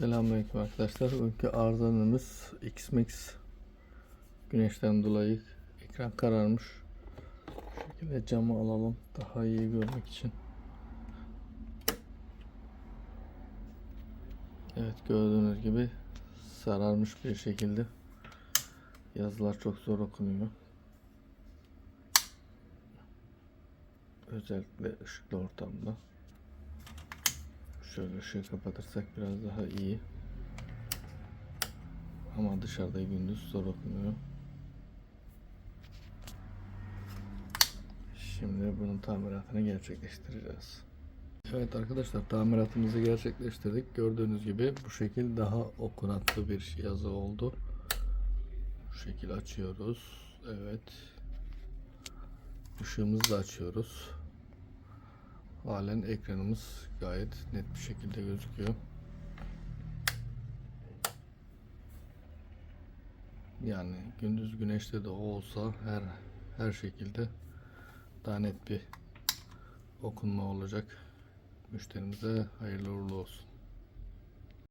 Selamünaleyküm arkadaşlar. Bugünkü arızamız X-Max güneşten dolayı ekran kararmış. Şu şekilde camı alalım daha iyi görmek için. Evet gördüğünüz gibi sararmış bir şekilde. Yazılar çok zor okunuyor. Özellikle ışıklı ortamda. Şöyle ışığı kapatırsak biraz daha iyi. Ama dışarıda gündüz zor okunuyor. Şimdi bunun tamiratını gerçekleştireceğiz. Evet arkadaşlar tamiratımızı gerçekleştirdik. Gördüğünüz gibi bu şekil daha okunaklı bir yazı oldu. Bu şekil açıyoruz. Evet. Işığımızı da açıyoruz. Halen ekranımız gayet net bir şekilde gözüküyor. Yani gündüz güneşte de olsa her her şekilde daha net bir okunma olacak. Müşterimize hayırlı uğurlu olsun.